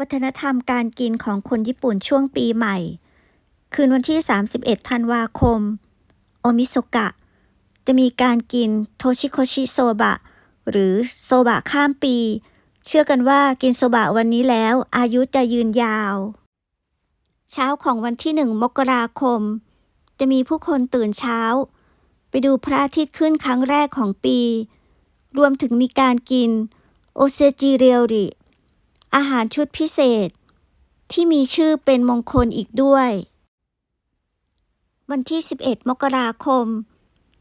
วัฒนธรรมการกินของคนญี่ปุ่นช่วงปีใหม่ คืนวันที่ 31 ธันวาคม โอมิโซกะ จะมีการกินโทชิโคชิโซบะ หรือโซบะข้ามปี เชื่อกันว่ากินโซบะวันนี้แล้ว อายุจะยืนยาว เช้าของวันที่หนึ่งมกราคม จะมีผู้คนตื่นเช้า ไปดูพระอาทิตย์ขึ้นครั้งแรกของปี รวมถึงมีการกินโอเซจิเรียวริ อาหารชุดพิเศษ ที่มีชื่อเป็นมงคลอีกด้วย วันที่ 11 มกราคม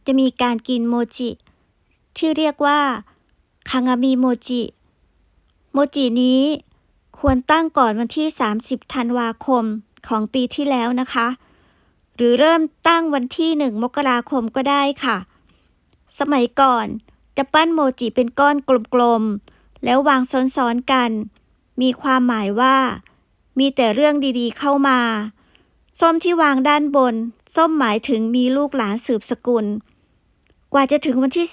จะมีการกินโมจิ ที่เรียกว่าคางามิโมจิ โมจินี้ควรตั้งก่อนวันที่ 30 ธันวาคมของปีที่แล้วนะคะ หรือเริ่มตั้งวันที่ 1 มกราคมก็ได้ค่ะ สมัยก่อนจะปั้นโมจิเป็นก้อนกลมๆ แล้ววางซ้อนๆกัน มีความหมายว่า มีแต่เรื่องดีๆเข้ามา ส้มที่วางด้านบน ส้มหมายถึงมีลูกหลานสืบสกุล กว่าจะถึงวันที่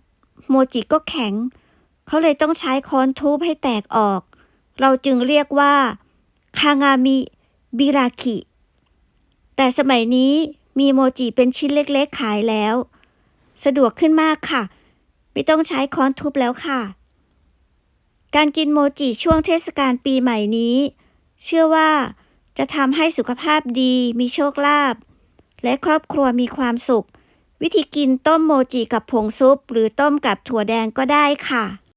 11 โมจิก็แข็ง เขาเลยต้องใช้ค้อนทุบให้แตกออก เราจึงเรียกว่า คางามิบิราคิ แต่สมัยนี้มีโมจิเป็นชิ้นเล็กๆขายแล้ว สะดวกขึ้นมากค่ะ ไม่ต้องใช้ค้อนทุบแล้วค่ะ การกินโมจิช่วงเทศกาลปีใหม่นี้ เชื่อว่าจะทำให้สุขภาพดีมีโชคลาภและครอบครัวมีความสุข วิธีกินต้มโมจิกับผงซุป หรือต้มกับถั่วแดงก็ได้ค่ะ